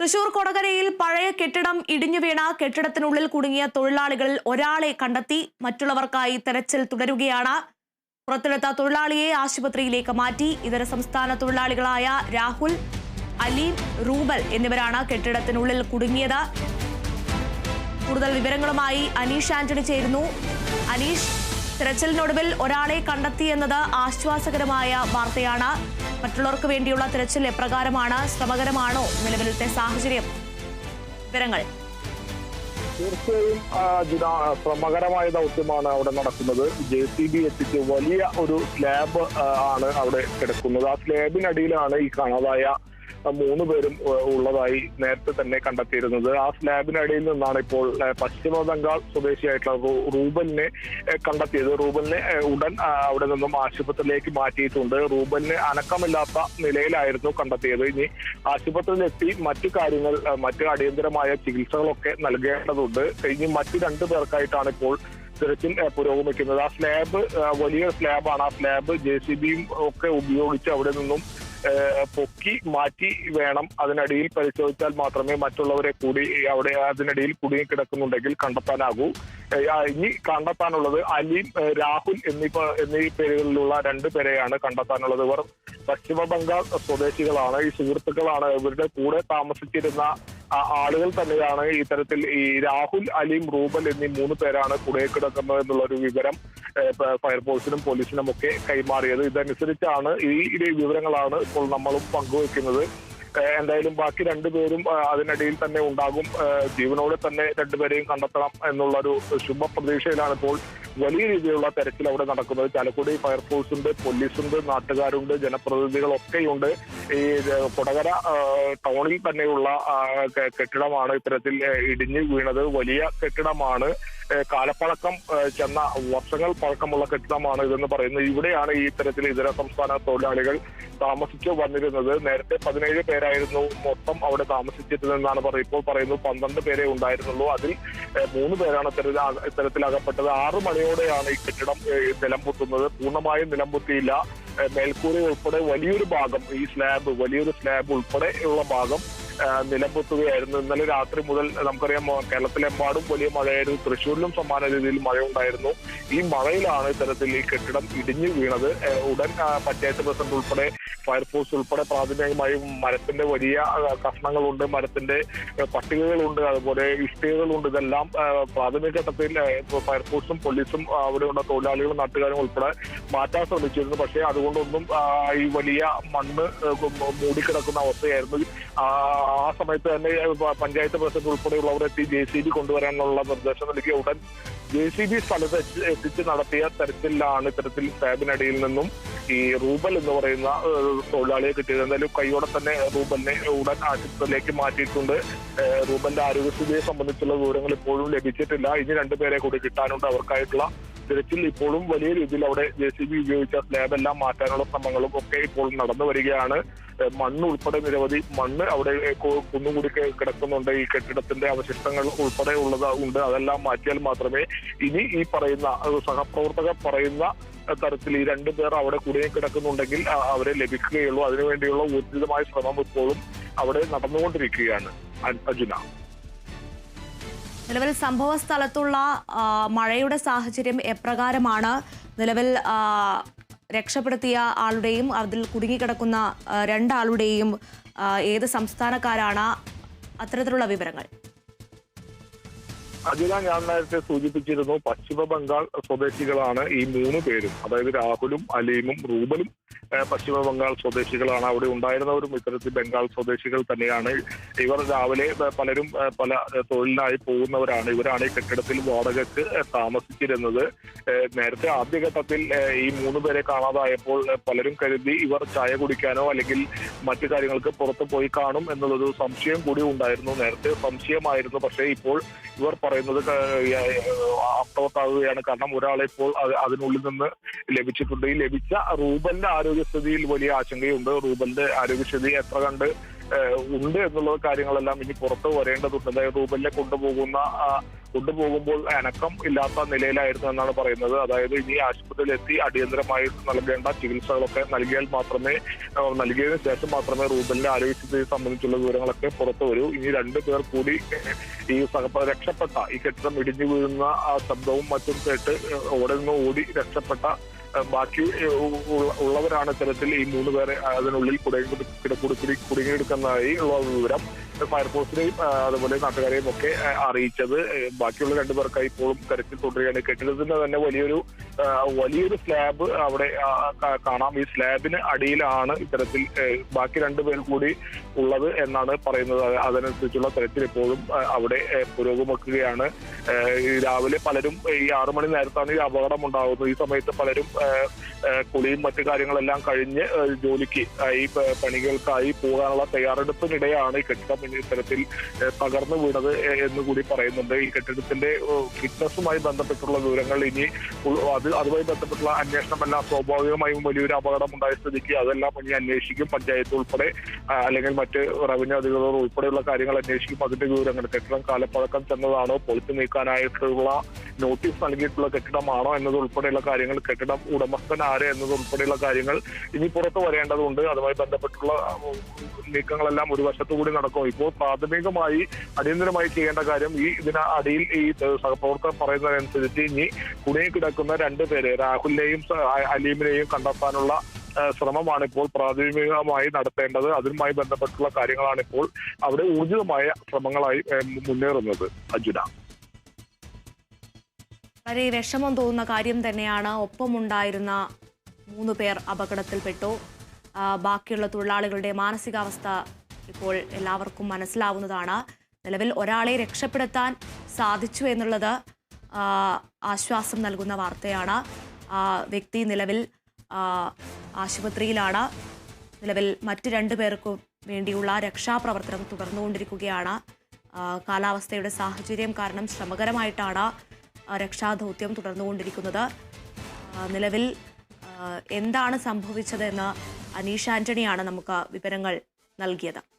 തൃശൂർ കൊടകരയിൽ പഴയ കെട്ടിടം ഇടിഞ്ഞു വീണ കെട്ടിടത്തിനുള്ളിൽ കുടുങ്ങിയ തൊഴിലാളികളിൽ ഒരാളെ കണ്ടെത്തി മറ്റുള്ളവർക്കായി തെരച്ചിൽ തുടരുകയാണ്. പുറത്തെടുത്ത തൊഴിലാളിയെ ആശുപത്രിയിലേക്ക് മാറ്റി ഇതര സംസ്ഥാന തൊഴിലാളികളായ രാഹുൽ അലീം റൂബൽ എന്നിവരാണ് കെട്ടിടത്തിനുള്ളിൽ കുടുങ്ങിയത്. കൂടുതൽ വിവരങ്ങളുമായി അനീഷ് ആന്റണി ചേരുന്നു. അനീഷ് തെരച്ചിലിനൊടുവിൽ ഒരാളെ കണ്ടെത്തിയെന്നത് ആശ്വാസകരമായ വാർത്തയാണ്. മറ്റുള്ളവർക്ക് വേണ്ടിയുള്ള തിരച്ചിൽ എപ്രകാരമാണ്? ശ്രമകരമാണോ നിലവിലത്തെ സാഹചര്യം? വിവരങ്ങൾ. തീർച്ചയായും ശ്രമകരമായ ദൗത്യമാണ് അവിടെ നടക്കുന്നത്. ജെ സി ബി എത്തിച്ച് വലിയ ഒരു സ്ലാബ് ആണ് അവിടെ കിടക്കുന്നത്. ആ സ്ലാബിനടിയിലാണ് ഈ കാണാതായ മൂന്ന് പേരും ഉള്ളതായി നേരത്തെ തന്നെ കണ്ടെത്തിയിരുന്നത്. ആ സ്ലാബിനടിയിൽ നിന്നാണ് ഇപ്പോൾ പശ്ചിമ ബംഗാൾ സ്വദേശിയായിട്ടുള്ള റൂബലിനെ കണ്ടെത്തിയത്. റൂബലിനെ ഉടൻ അവിടെ നിന്നും ആശുപത്രിയിലേക്ക് മാറ്റിയിട്ടുണ്ട്. റൂബലിനെ അനക്കമില്ലാത്ത നിലയിലായിരുന്നു കണ്ടെത്തിയത്. ഇനി ആശുപത്രിയിലെത്തി മറ്റു കാര്യങ്ങൾ മറ്റു അടിയന്തരമായ ചികിത്സകളൊക്കെ നൽകേണ്ടതുണ്ട്. ഇനി മറ്റു രണ്ടു പേർക്കായിട്ടാണ് ഇപ്പോൾ തിരച്ചിൽ പുരോഗമിക്കുന്നത്. ആ സ്ലാബ് വലിയ സ്ലാബാണ് ആ സ്ലാബ് ജെ സി ബിയും ഒക്കെ ഉപയോഗിച്ച് അവിടെ നിന്നും പൊക്കി മാറ്റി വേണം അതിനടിയിൽ പരിശോധിച്ചാൽ മാത്രമേ മറ്റുള്ളവരെ കൂടി അവിടെ അതിനടിയിൽ കുടുങ്ങി കിടക്കുന്നുണ്ടെങ്കിൽ കണ്ടെത്താനാകൂ. ഇനി കണ്ടെത്താനുള്ളത് അലീം രാഹുൽ എന്നീ എന്നീ പേരുകളിലുള്ള രണ്ട് പേരെയാണ് കണ്ടെത്താനുള്ളത്. ഇവർ പശ്ചിമ ബംഗാൾ സ്വദേശികളാണ്. ഈ സുഹൃത്തുക്കളാണ്. ഇവരുടെ കൂടെ താമസിച്ചിരുന്ന ആളുകൾ തന്നെയാണ് ഇത്തരത്തിൽ ഈ രാഹുൽ അലിം റൂബൽ എന്നീ മൂന്ന് പേരാണ് കുടയെ കിടക്കുന്നത് എന്നുള്ള ഒരു വിവരം ഫയർഫോഴ്സിനും പോലീസിനും ഒക്കെ കൈമാറിയത്. ഇതനുസരിച്ചാണ് ഈ വിവരങ്ങളാണ് ഇപ്പോൾ നമ്മളും പങ്കുവെക്കുന്നത്. എന്തായാലും ബാക്കി രണ്ടുപേരും അതിനിടയിൽ തന്നെ ഉണ്ടാകും. ജീവനോടെ തന്നെ രണ്ടുപേരെയും കണ്ടെത്തണം എന്നുള്ളൊരു ശുഭ പ്രതീക്ഷയിലാണ് ഇപ്പോൾ വലിയ രീതിയിലുള്ള തെരച്ചിൽ അവിടെ നടക്കുന്നത്. ചാലക്കുടി ഫയർഫോഴ്സുണ്ട് പോലീസുണ്ട് നാട്ടുകാരുണ്ട് ജനപ്രതിനിധികളൊക്കെയുണ്ട്. ഈ കൊടകര ടൗണിൽ തന്നെയുള്ള കെട്ടിടമാണ് ഇത്തരത്തിൽ ഇടിഞ്ഞു വീണത്. വലിയ കെട്ടിടമാണ്. കാലപ്പഴക്കം ചെന്ന വർഷങ്ങൾ പഴക്കമുള്ള കെട്ടിടമാണ് ഇതെന്ന് പറയുന്നത്. ഇവിടെയാണ് ഈ ഇത്തരത്തിൽ ഇതര സംസ്ഥാന തൊഴിലാളികൾ താമസിച്ചു വന്നിരുന്നത്. നേരത്തെ പതിനേഴ് പേരായിരുന്നു മൊത്തം അവിടെ താമസിച്ചിരുന്നതെന്നാണ് പറയുന്നത് ഇപ്പോൾ പറയുന്നു പന്ത്രണ്ട് പേരെ ഉണ്ടായിരുന്നുള്ളൂ. അതിൽ മൂന്ന് പേരാണ് ഇത്തരത്തിൽ അക- ഇത്തരത്തിൽ അകപ്പെട്ടത് ആറ് മണിയോടെയാണ് ഈ കെട്ടിടം നിലംപൊത്തുന്നത്. നിലം പൊത്തുന്നത് പൂർണമായും നിലംപൊത്തിയില്ല. മേൽക്കൂര ഉൾപ്പെടെ വലിയൊരു ഭാഗം ഈ സ്ലാബ് വലിയൊരു സ്ലാബ് ഉൾപ്പെടെ ഉള്ള ഭാഗം നിലംപൊത്തുകയായിരുന്നു. ഇന്നലെ രാത്രി മുതൽ നമുക്കറിയാം കേരളത്തിലെമ്പാടും വലിയ മഴയായിരുന്നു. തൃശ്ശൂരിലും സമാന രീതിയിൽ മഴ ഉണ്ടായിരുന്നു ഈ മഴയിലാണ് ഇത്തരത്തിൽ ഈ കെട്ടിടം ഇടിഞ്ഞു വീണത്. ഉടൻ പഞ്ചായത്ത് പ്രസിഡന്റ് ഉൾപ്പെടെ ഫയർഫോഴ്സ് ഉൾപ്പെടെ പ്രാഥമികമായി മരത്തിന്റെ വലിയ കഷ്ണങ്ങളുണ്ട് മരത്തിന്റെ പട്ടികകളുണ്ട് അതുപോലെ ഇഷ്ടികകളുണ്ട്. ഇതെല്ലാം പ്രാഥമിക ഘട്ടത്തിൽ ഫയർഫോഴ്സും പോലീസും അവിടെയുള്ള തൊഴിലാളികളും നാട്ടുകാരും ഉൾപ്പെടെ മാറ്റാൻ ശ്രമിച്ചിരുന്നു. പക്ഷേ അതുകൊണ്ടൊന്നും ഈ വലിയ മണ്ണ് മൂടിക്കിടക്കുന്ന അവസ്ഥയായിരുന്നു. ആ സമയത്ത് തന്നെ പഞ്ചായത്ത് പ്രസിഡന്റ് ഉൾപ്പെടെയുള്ളവരെത്തി ജെ സി ബി കൊണ്ടുവരാനുള്ള നിർദ്ദേശം നൽകിയ ഉടൻ ജെ സി ബി സ്ഥലത്ത് എത്തി- എത്തിച്ച് നടത്തിയ തെരച്ചിലാണ് ഇത്തരത്തിൽ സ്റ്റാബിനടിയിൽ നിന്നും ഈ റൂബൽ എന്ന് പറയുന്ന തൊഴിലാളിയെ കിട്ടിയത്. എന്തായാലും കൈയോടെ തന്നെ റൂബലിനെ ഉടൻ ആശുപത്രിയിലേക്ക് മാറ്റിയിട്ടുണ്ട്. റൂബലിന്റെ ആരോഗ്യസ്ഥിതിയെ സംബന്ധിച്ചുള്ള വിവരങ്ങൾ ഇപ്പോഴും ലഭിച്ചിട്ടില്ല. ഇനി രണ്ടുപേരെ കൂടി കിട്ടാനുണ്ട് അവർക്കായിട്ടുള്ള തിരച്ചിൽ ഇപ്പോഴും വലിയ രീതിയിൽ അവിടെ ജെ സി ബി ഉപയോഗിച്ച സ്ലാബ് എല്ലാം മാറ്റാനുള്ള ശ്രമങ്ങളും ഒക്കെ ഇപ്പോൾ നടന്നു വരികയാണ്. മണ്ണ് ഉൾപ്പെടെ നിരവധി മണ്ണ് അവിടെ കുന്നുകൂടി കിടക്കുന്നുണ്ട്. ഈ കെട്ടിടത്തിന്റെ അവശിഷ്ടങ്ങൾ ഉൾപ്പെടെ ഉള്ളത് ഉണ്ട്. അതെല്ലാം മാറ്റിയാൽ മാത്രമേ ഇനി ഈ പറയുന്ന സഹപ്രവർത്തകർ പറയുന്ന തരത്തിൽ ഈ രണ്ടു പേർ അവിടെ കുടുങ്ങി കിടക്കുന്നുണ്ടെങ്കിൽ അവരെ ലഭിക്കുകയുള്ളൂ. അതിനുവേണ്ടിയുള്ള ഊർജിതമായ ശ്രമം ഇപ്പോഴും അവിടെ നടന്നുകൊണ്ടിരിക്കുകയാണ് അജുന നിലവിൽ സംഭവ സ്ഥലത്തുള്ള മഴയുടെ സാഹചര്യം എപ്രകാരമാണ്? നിലവിൽ രക്ഷപ്പെടുത്തിയ ആളുടെയും അതിൽ കുടുങ്ങിക്കിടക്കുന്ന രണ്ടാളുടെയും ഏത് സംസ്ഥാനക്കാരാണ്? അത്തരത്തിലുള്ള വിവരങ്ങൾ. അജില ഞാൻ നേരത്തെ സൂചിപ്പിച്ചിരുന്നു പശ്ചിമ ബംഗാൾ സ്വദേശികളാണ് ഈ മൂന്ന് പേരും. അതായത് രാഹുലും അലീമും റൂബലും പശ്ചിമ ബംഗാൾ സ്വദേശികളാണ് അവിടെ ഉണ്ടായിരുന്നവരും ഇത്തരത്തിൽ ബംഗാൾ സ്വദേശികൾ തന്നെയാണ്. ഇവർ രാവിലെ പലരും പല തൊഴിലിനായി പോകുന്നവരാണ്. ഇവരാണ് ഈ കെട്ടിടത്തിൽ വാടകയ്ക്ക് താമസിച്ചിരുന്നത്. നേരത്തെ ആദ്യഘട്ടത്തിൽ ഈ മൂന്ന് പേരെ കാണാതായപ്പോൾ പലരും കരുതി ഇവർ ചായ കുടിക്കാനോ അല്ലെങ്കിൽ മറ്റു കാര്യങ്ങൾക്ക് പുറത്ത് പോയി കാണും എന്നുള്ളൊരു സംശയം കൂടി ഉണ്ടായിരുന്നു. നേരത്തെ സംശയമായിരുന്നു. പക്ഷേ ഇപ്പോൾ ഇവർ പറയുന്നത് അർത്ഥവത്താകുകയാണ് കാരണം ഒരാളെ ഇപ്പോൾ അതിനുള്ളിൽ നിന്ന് ലഭിച്ചിട്ടുണ്ട്. ഈ ലഭിച്ച റൂബലിന്റെ ആരോഗ്യസ്ഥിതിയിൽ വലിയ ആശങ്കയുണ്ട്. റൂബലിന്റെ ആരോഗ്യസ്ഥിതി എത്ര കണ്ട് ഉണ്ട് എന്നുള്ള കാര്യങ്ങളെല്ലാം ഇനി പുറത്ത് വരേണ്ടതുണ്ട്. അതായത് റൂബലിനെ കൊണ്ടുപോകുന്ന കൊണ്ടുപോകുമ്പോൾ അനക്കം ഇല്ലാത്ത നിലയിലായിരുന്നു എന്നാണ് പറയുന്നത്. അതായത് ഇനി ആശുപത്രിയിൽ എത്തി അടിയന്തരമായി നൽകേണ്ട ചികിത്സകളൊക്കെ നൽകിയാൽ മാത്രമേ നൽകിയതിന് ശേഷം മാത്രമേ റൂബലിന്റെ ആരോഗ്യസ്ഥിതിയെ സംബന്ധിച്ചുള്ള വിവരങ്ങളൊക്കെ പുറത്തു വരൂ. ഇനി രണ്ടു പേർ കൂടി ഈ രക്ഷപ്പെട്ട ഈ കെട്ടിടം ഇടിഞ്ഞു വീഴുന്ന ആ ശബ്ദവും മറ്റും കേട്ട് ഓടുന്ന ഓടി രക്ഷപ്പെട്ട ബാക്കി ഉള്ളവരാണ് ഇത്തരത്തിൽ ഈ മൂന്ന് പേരെ അതിനുള്ളിൽ കുടുങ്ങി കുടുങ്ങി കുടുങ്ങിയെടുക്കുന്നതായി ഉള്ള വിവരം ഫയർഫോഴ്സിനെയും അതുപോലെ നാട്ടുകാരെയും ഒക്കെ അറിയിച്ചത്. ബാക്കിയുള്ള രണ്ടുപേർക്കായി ഇപ്പോഴും തെരച്ചിൽ തുടരുകയാണ്. കെട്ടിടത്തിന്റെ തന്നെ വലിയൊരു വലിയൊരു സ്ലാബ് അവിടെ കാണാം. ഈ സ്ലാബിന് അടിയിലാണ് ഇത്തരത്തിൽ ബാക്കി രണ്ടുപേർ കൂടി ഉള്ളത് എന്നാണ് പറയുന്നത്. അത് അതനുസരിച്ചുള്ള തെരച്ചിൽ ഇപ്പോഴും അവിടെ പുരോഗമിക്കുകയാണ്. രാവിലെ പലരും ഈ ആറു മണി നേരത്താണ് ഈ അപകടം ഉണ്ടാകുന്നത് ഈ സമയത്ത് പലരും കുളിയും മറ്റു കാര്യങ്ങളെല്ലാം കഴിഞ്ഞ് ജോലിക്ക് ഈ പണികൾക്കായി പോകാനുള്ള തയ്യാറെടുപ്പിനിടെയാണ് ഈ കെട്ടിടം ഇത്തരത്തിൽ തകർന്നു വീണത് എന്ന് കൂടി പറയുന്നുണ്ട്. ഈ കെട്ടിടത്തിന്റെ ഫിറ്റ്നസുമായി ബന്ധപ്പെട്ടുള്ള വിവരങ്ങൾ ഇനി ഉൾ- അത് അതുമായി ബന്ധപ്പെട്ടുള്ള അന്വേഷണമെല്ലാം സ്വാഭാവികമായും വലിയൊരു അപകടം ഉണ്ടായ സ്ഥിതിക്ക് അതെല്ലാം ഇനി അന്വേഷിക്കും. പഞ്ചായത്ത് ഉൾപ്പെടെ അല്ലെങ്കിൽ മറ്റ് റവന്യൂ അധികൃതർ ഉൾപ്പെടെയുള്ള കാര്യങ്ങൾ അന്വേഷിക്കും. അതിന്റെ വിവരങ്ങൾ കെട്ടിടം കാലപ്പഴക്കം ചെന്നതാണോ? പൊളിച്ചു നീക്കാനായിട്ടുള്ള നോട്ടീസ് നൽകിയിട്ടുള്ള കെട്ടിടമാണോ എന്നത് ഉൾപ്പെടെയുള്ള കാര്യങ്ങൾ കെട്ടിടം ഉടമസ്ഥൻ ആര് എന്നത് ഉൾപ്പെടെയുള്ള കാര്യങ്ങൾ ഇനി പുറത്തു വരേണ്ടതുണ്ട്. അതുമായി ബന്ധപ്പെട്ടുള്ള നീക്കങ്ങളെല്ലാം ഒരു വശത്തുകൂടി നടക്കും. ഇപ്പോൾ പ്രാഥമികമായി അടിയന്തരമായി ചെയ്യേണ്ട കാര്യം ഈ ഇതിന് അടിയിൽ ഈ സഹപ്രവർത്തകർ പറയുന്നതനുസരിച്ച് ഇനി കുടുങ്ങി കിടക്കുന്ന രണ്ട് പേര് രാഹുലിനെയും അലീമിനെയും കണ്ടെത്താനുള്ള ശ്രമമാണ് ഇപ്പോൾ പ്രാഥമികമായി നടത്തേണ്ടത്. അതുമായി ബന്ധപ്പെട്ടുള്ള കാര്യങ്ങളാണ് ഇപ്പോൾ അവിടെ ഊർജിതമായ ശ്രമങ്ങളായി മുന്നേറുന്നത്. അർജുന. വളരെ വിഷമം തോന്നുന്ന കാര്യം തന്നെയാണ്. ഒപ്പമുണ്ടായിരുന്ന മൂന്ന് പേർ അപകടത്തിൽപ്പെട്ടു. ബാക്കിയുള്ള തൊഴിലാളികളുടെ മാനസികാവസ്ഥ ഇപ്പോൾ എല്ലാവർക്കും മനസ്സിലാവുന്നതാണ്. നിലവിൽ ഒരാളെ രക്ഷപ്പെടുത്താൻ സാധിച്ചു എന്നുള്ളത് ആശ്വാസം നൽകുന്ന വാർത്തയാണ്. വ്യക്തി നിലവിൽ ആശുപത്രിയിലാണ്. നിലവിൽ മറ്റ് രണ്ടു പേർക്കും വേണ്ടിയുള്ള രക്ഷാപ്രവർത്തനം തുടർന്നുകൊണ്ടിരിക്കുകയാണ്. കാലാവസ്ഥയുടെ സാഹചര്യം കാരണം ശ്രമകരമായിട്ടാണ് രക്ഷാദൗത്യം തുടർന്നുകൊണ്ടിരിക്കുന്നത്. നിലവിൽ എന്താണ് സംഭവിച്ചതെന്ന് അനീഷ് ആന്റണിയാണ് നമുക്ക് വിവരങ്ങൾ നൽകിയത്.